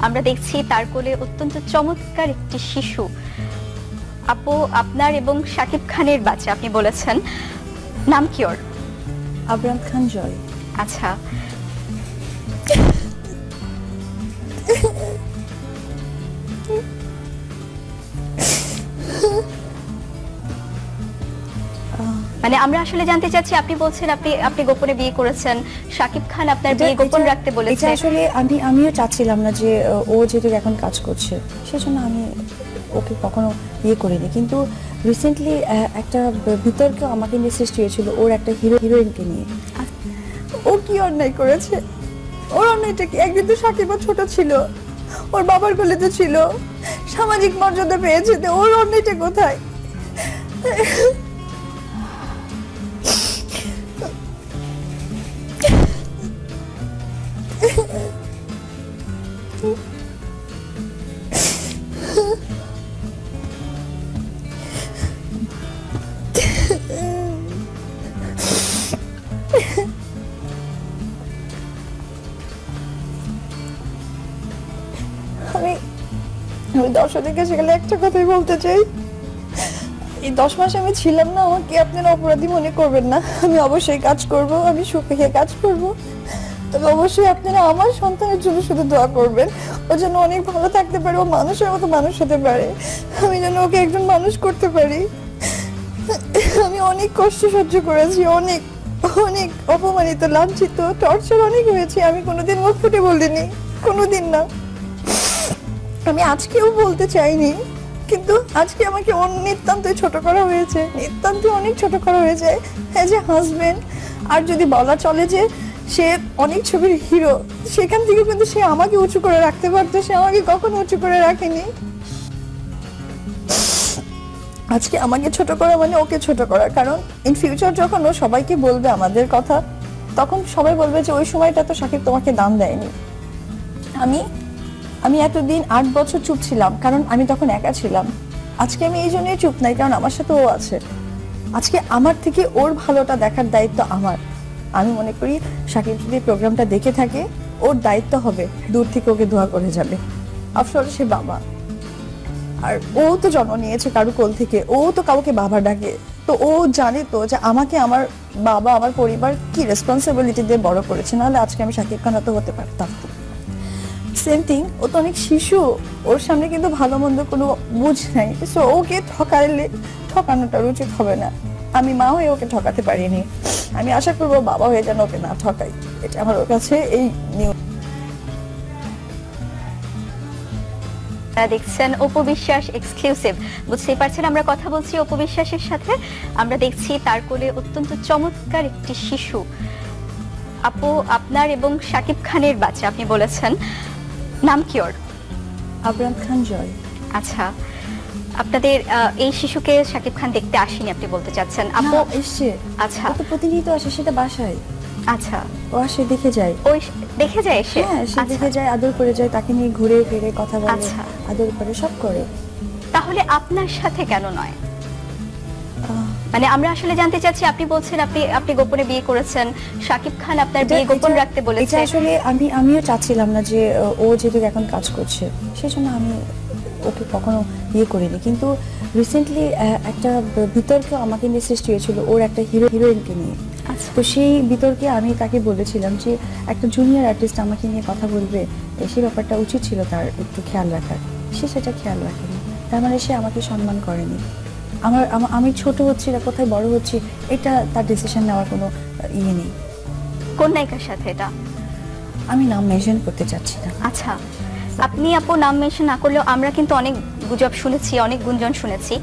আমরা দেখছি তার কোলে অত্যন্ত চমৎকার একটি শিশু। আপু আপনার এবং শাকিব খানের বাচ্চা আপনি বলেছেন। নাম কি ওর? আবরাম খান জয়। আচ্ছা। মানে আমরা আসলে জানতে চাচ্ছি আপনি বলছেন আপনি আপনি গোপনে বিয়ে করেছেন। সাকিব খান আপনার বিয়ে গোপন রাখতে বলেছে। আসলে আমি আমিও চাচ্ছিলাম না যে ও যেহেতু এখন কাজ করছে সেজন্য আমি ওকে কখনো ইয়ে করিনি। কিন্তু রিসেন্টলি একটা বিতর্ক আমাকে নিয়ে সৃষ্টি হয়েছিল ওর একটা হিরো হিরোইনকে নিয়ে। ও কি অন্যায় করেছে? ওর অন্যায়টা কি? একদিন তো সাকিব ছোট ছিল ওর বাবার কোলেতে ছিল সামাজিক মর্যাদা পেয়েছে ওর অন্যায়টা কোথায়? আমি দর্শকদেরকে সেখানে একটা কথাই বলতে চাই। এই দশ মাস আমি ছিলাম না, আমাকে আপনারা অপরাধী মনে করবেন না। আমি অবশ্যই কাজ করব, আমি সুখে কাজ করব। তবে অবশ্যই আপনারা আমার সন্তানের জন্য শুধু দোয়া করবেন। ও যেন অনেক ভালো থাকতে পারে, ও মানুষের মতো মানুষ হতে পারে। আমি যেন ওকে একজন মানুষ করতে পারি। আমি অনেক কষ্ট সহ্য করেছি, অনেক অনেক অপমানিত, লাঞ্ছিত, টর্চার অনেক হয়েছে। আমি কোনোদিন মুখ ফুটে বলিনি, কোনোদিন না। আমি আজকেও বলতে চাইনি, কিন্তু আজকে আমাকে নিতান্তই ছোট করা হয়েছে নিতান্ত অনেক ছোট করা হয়েছে অ্যাজ এ হাজবেন্ড আর যদি বলা চলে যে সে অনেক ছবির হিরো সেখান থেকে কিন্তু সে আমাকে উঁচু করে রাখতে পারতো, সে আমাকে কখনো উঁচু করে রাখেনি। আজকে আমাকে ছোট করা মানে ওকে ছোট করা, কারণ ইন ফিউচার যখন ও সবাইকে বলবে আমাদের কথা, তখন সবাই বলবে যে ওই সময়টা তো সাকিব তোমাকে দাম দেয়নি। আমি আমি এতদিন আট বছর চুপ ছিলাম, কারণ আমি তখন একা ছিলাম। আজকে আমি এই জন্যই চুপ নাই, কারণ আমার সাথে ও আছে। আজকে আমার থেকে ওর ভালোটা দেখার দায়িত্ব আমার। আমি মনে করি সাকিব যদি প্রোগ্রামটা দেখে থাকে, ওর দায়িত্ব হবে দূর থেকে ওকে দোয়া করে যাবে। আফসর সে বাবা। আর ও তো জন্ম নিয়েছে কারু কোল থেকে, ও তো কাউকে বাবা ডাকে। তো ও জানে তো যে আমাকে আমার বাবা, আমার পরিবার কি রেসপন্সিবিলিটি দিয়ে বড় করেছে, নাহলে আজকে আমি সাকিব খান তো হতে পারতাম। সেম থিং ও তো অনেক শিশু, ওর সামনে কিন্তু ভালো মন্দ কোনো বুঝ নাই। সো ওকে ঠকাইলে ঠকানোটা উচিত হবে না। আমি মা হয়ে ওকে ঠকাতে পারিনি। আমি আশা করব বাবা হয়ে যেন ওকে না ঠকাই। এটা আমার কাছে এই নিউজ দেখছেন উপবিশ্বাস এক্সক্লুসিভ বুঝতেই পারছেন আমরা কথা বলছি উপবিশ্বাসের সাথে। আমরা দেখছি তার কোলে অত্যন্ত চমৎকার একটি শিশু। আপু, আপনার এবং সাকিব খানের বাচ্চা, আপনি বলেছেন। নাম কি ওর? আবরাম খান জয়। আচ্ছা আপনাদের এই শিশুকে শাকিব খান দেখতে আসেনি আপনি বলতে চাচ্ছেন। আপু এসছে। আচ্ছা। তো প্রতিনিয়ত আসে সেটা বাসায়। আচ্ছা। ও আসে দেখে যায়। ওই দেখে যায় এসে? হ্যাঁ সে আচ্ছা। দেখে যায় আদর করে যায় তাকে নিয়ে ঘুরে ফিরে কথা বলে আচ্ছা। আদর করে সব করে। তাহলে আপনার সাথে কেন নয়? মানে আমরা আসলে জানতে চাচ্ছি আপনি বলছেন আপনি আপনি গোপনে বিয়ে করেছেন। শাকিব খান আপনার বিয়ে গোপন রাখতে বলেছে। আসলে আমি আমিও চাচ্ছিলাম না যে ও যেহেতু এখন কাজ করছে সেজন্য আমি ওকে কখনো ইয়ে করিনি। কিন্তু রিসেন্টলি একটা বিতর্ক আমাকে নিয়ে সৃষ্টি হয়েছিল ওর একটা হিরো হিরোইনকে নিয়ে। আচ্ছা। তো সেই বিতর্কে আমি তাকে বলেছিলাম যে একটা জুনিয়র আর্টিস্ট আমাকে নিয়ে কথা বলবে সেই ব্যাপারটা উচিত ছিল তার একটু খেয়াল রাখার। সে সেটা খেয়াল রাখেনি। তার মানে সে আমাকে সম্মান করেনি। আমার আমি ছোট হচ্ছি না কোথায় বড় হচ্ছি এটা তার ডিসিশন নেওয়ার কোনো ইয়ে নেই। কোন নায়িকার সাথে এটা? আমি নাম মেনশন করতে চাচ্ছি না। আচ্ছা আপনি আপু নাম মেনশন না করলেও আমরা কিন্তু অনেক গুজব শুনেছি অনেক গুঞ্জন শুনেছি।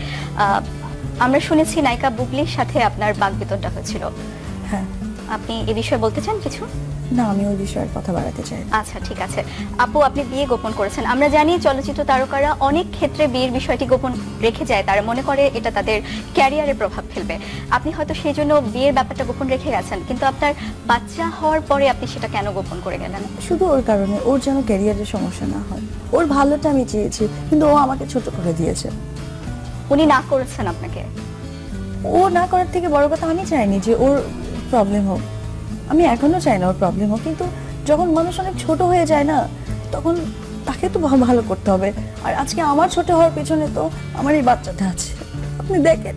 আমরা শুনেছি নায়িকা বুবলির সাথে আপনার বাগবিতণ্ডা হয়েছিল। হ্যাঁ আপনি এ বিষয়ে বলতে চান কিছু? না আমি ওই বিষয়ে আর কথা বাড়াতে চাই আচ্ছা ঠিক আছে। আপু আপনি বিয়ে গোপন করেছেন। আমরা জানি চলচ্চিত্র তারকারা অনেক ক্ষেত্রে বিয়ের বিষয়টি গোপন রেখে যায়। তারা মনে করে এটা তাদের ক্যারিয়ারে প্রভাব ফেলবে। আপনি হয়তো সেই জন্য বিয়ের ব্যাপারটা গোপন রেখে গেছেন কিন্তু আপনার বাচ্চা হওয়ার পরে আপনি সেটা কেন গোপন করে গেলেন? শুধু ওর কারণে ওর যেন ক্যারিয়ারের সমস্যা না হয়। ওর ভালোটা আমি চেয়েছি কিন্তু ও আমাকে ছোট করে দিয়েছে। উনি না করেছেন আপনাকে? ও না করার থেকে বড় কথা আমি চাইনি যে ওর প্রবলেম হোক। আমি এখনও চাই না ওর প্রবলেম হোক, কিন্তু যখন মানুষ অনেক ছোট হয়ে যায় না, তখন তাকে তো ভালো করতে হবে। আর আজকে আমার ছোট হওয়ার পেছনে তো আমার এই বাচ্চাটা আছে। আপনি দেখেন।